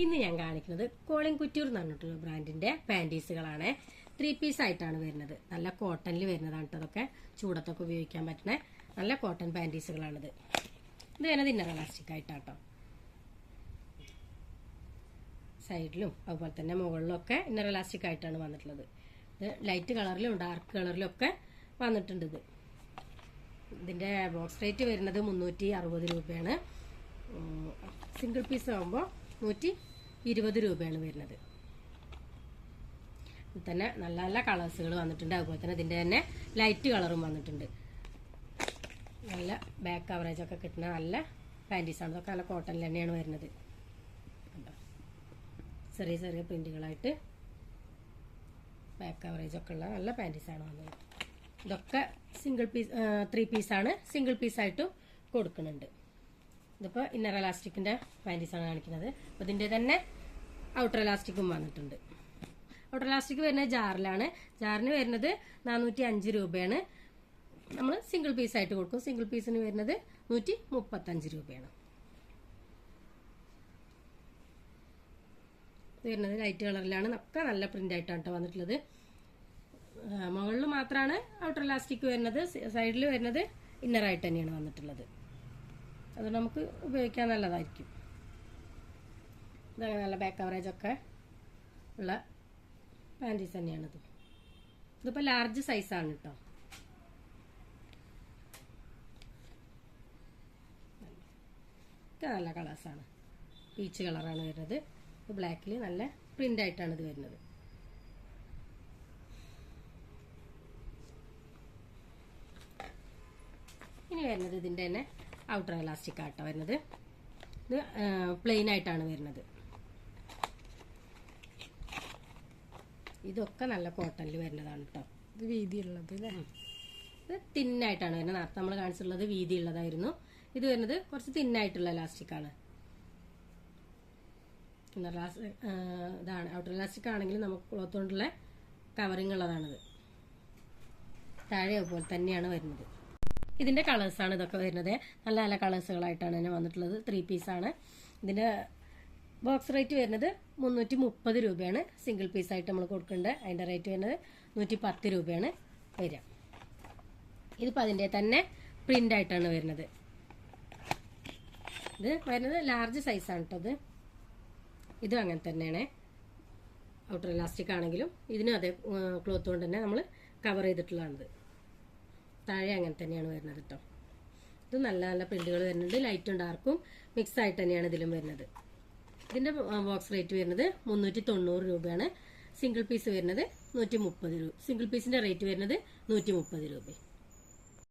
ഇന്ന് ഞാൻ കാണിക്കുന്നത് കോളിംഗ് കുറ്റൂർ എന്ന് പറഞ്ഞിട്ടുള്ള ബ്രാൻഡിന്റെ പാന്റീസുകളാണ് ത്രീ പീസ് ആയിട്ടാണ് വരുന്നത്. നല്ല കോട്ടണിൽ വരുന്നതാണ് അതൊക്കെ ചൂടത്തൊക്കെ ഉപയോഗിക്കാൻ പറ്റുന്ന നല്ല കോട്ടൺ പാന്റീസുകളാണിത് ഇത് വരുന്നത് ഇന്നർ ഇലാസ്റ്റിക് ആയിട്ടാട്ടോ. സൈഡിലും അതുപോലെ തന്നെ മുകളിലൊക്കെ ഇന്നർ ഇലാസ്റ്റിക് ആയിട്ടാണ് വന്നിട്ടുള്ളത്. ഇത് ലൈറ്റ് കളറിലും ഡാർക്ക് കളറിലും ഒക്കെ വന്നിട്ടുണ്ട് ഇത്. ഇതിന്റെ ബോക്സ് റേറ്റ് വരുന്നത് മുന്നൂറ്റി അറുപത് രൂപയാണ്. സിംഗിൾ പീസ് ആകുമ്പോൾ നൂറ്റി ഇരുപത് രൂപയാണ് വരുന്നത്. തന്നെ നല്ല നല്ല കളേഴ്സുകൾ വന്നിട്ടുണ്ട്. അതുപോലെ തന്നെ ഇതിന്റെ തന്നെ ലൈറ്റ് കളറും വന്നിട്ടുണ്ട്. നല്ല ബാക്ക് കവറേജ് ഒക്കെ കിട്ടുന്ന നല്ല പാന്റീസാണ് ഇതൊക്കെ നല്ല കോട്ടൺ തന്നെയാണ് വരുന്നത്. ചെറിയ ചെറിയ പ്രിന്റുകളായിട്ട് ബാക്ക് കവറേജ് ഒക്കെ ഉള്ള നല്ല പാന്റീസാണ് വന്നത്. ഇതൊക്കെ സിംഗിൾ പീസ് ത്രീ പീസാണ് സിംഗിൾ പീസായിട്ടും കൊടുക്കുന്നുണ്ട്. ഇതിപ്പോൾ ഇന്നർ എലാസ്റ്റിക്കിന്റെ പാന്റീസാണ് കാണിക്കുന്നത്. അപ്പോൾ ഇതിന്റെ തന്നെ ഔട്ടർ എലാസ്റ്റിക്കും വന്നിട്ടുണ്ട്. ഔട്ടർ എലാസ്റ്റിക് വരുന്നത് ജാറിലാണ്. ജാറിന് വരുന്നത് നാനൂറ്റി അഞ്ച് രൂപയാണ് നമ്മൾ സിംഗിൾ പീസായിട്ട് കൊടുക്കും. സിംഗിൾ പീസിന് വരുന്നത് നൂറ്റി മുപ്പത്തഞ്ച് രൂപയാണ്. ഇത് വരുന്നത് ലൈറ്റ് കളറിലാണ് ഒക്കെ നല്ല പ്രിന്റ് ആയിട്ടാണ് കേട്ടോ വന്നിട്ടുള്ളത്. മുകളിൽ മാത്രമാണ് ഔട്ടർ ഇലാസ്റ്റിക് വരുന്നത്. സൈഡിൽ വരുന്നത് ഇന്നറായിട്ട് തന്നെയാണ് വന്നിട്ടുള്ളത്. അത് നമുക്ക് ഉപയോഗിക്കാൻ നല്ലതായിരിക്കും. ഇതങ്ങനെ നല്ല ബാക്ക് കവറേജ് ഒക്കെ ഉള്ള പാന്റീസ് തന്നെയാണിത്. ഇതിപ്പോൾ ലാർജ് സൈസാണ് കേട്ടോ ഒക്കെ നല്ല കളേഴ്സാണ് പീച്ച് കളറാണ് വരുന്നത്. ബ്ലാക്കിൽ നല്ല പ്രിന്റ് ആയിട്ടാണ് ഇത് വരുന്നത്. ഇനി വരുന്നത് ഇതിന്റെ തന്നെ ഔട്ടർ എലാസ്റ്റിക് ആട്ടോ വരുന്നത്. ഇത് പ്ലെയിൻ ആയിട്ടാണ് വരുന്നത്. ഇതൊക്കെ നല്ല കോട്ടണിൽ വരുന്നതാണ് കേട്ടോ ഇത് വീതിയുള്ളത് ഇത് തിന്നായിട്ടാണ് വരുന്നത്. നേരത്തെ നമ്മൾ കാണിച്ചിട്ടുള്ളത് വീതിയുള്ളതായിരുന്നു. ഇത് വരുന്നത് കുറച്ച് തിന്നായിട്ടുള്ള ഇന്നർ ഇതാണ്. ഔട്ടർ ഇലാസ്റ്റിക് ആണെങ്കിൽ നമുക്ക് ക്ലോത്ത് കൊണ്ടുള്ള കവറിങ് ഉള്ളതാണിത്. താഴെ അതുപോലെ തന്നെയാണ് വരുന്നത്. ഇതിന്റെ കളേഴ്സാണ് ഇതൊക്കെ വരുന്നത്. നല്ല നല്ല കളേഴ്സുകളായിട്ടാണ് തന്നെ വന്നിട്ടുള്ളത്. ത്രീ പീസാണ് ഇതിന്റെ ബോക്സ് റേറ്റ് വരുന്നത് മുന്നൂറ്റി മുപ്പത് രൂപയാണ് സിംഗിൾ പീസായിട്ട് നമ്മൾ കൊടുക്കേണ്ടത് അതിന്റെ റേറ്റ് വരുന്നത് നൂറ്റി പത്ത് രൂപയാണ് വരിക. ഇതിപ്പോൾ അതിന്റെ തന്നെ പ്രിന്റ് ആയിട്ടാണ് വരുന്നത്. ഇത് വരുന്നത് ലാർജ് സൈസാണ് കേട്ടോ ഇത്. ഇതും അങ്ങനെ തന്നെയാണ്. ഔട്ടർ ഇലാസ്റ്റിക് ആണെങ്കിലും ഇതിനും അതേ ക്ലോത്ത് കൊണ്ട് തന്നെ നമ്മൾ കവർ ചെയ്തിട്ടുള്ളതാണിത്. താഴെ അങ്ങനെ തന്നെയാണ് വരുന്നത് കേട്ടോ ഇത് നല്ല നല്ല പ്രിന്റുകൾ വരുന്നുണ്ട്. ലൈറ്റും ഡാർക്കും മിക്സ് ആയിട്ട് തന്നെയാണ് ഇതിലും വരുന്നത്. ഇതിന്റെ ബോക്സ് റേറ്റ് വരുന്നത് മുന്നൂറ്റി തൊണ്ണൂറ് രൂപയാണ്. സിംഗിൾ പീസ് വരുന്നത് നൂറ്റി മുപ്പത് രൂപ സിംഗിൾ പീസിന്റെ റേറ്റ് വരുന്നത് നൂറ്റി മുപ്പത് രൂപ.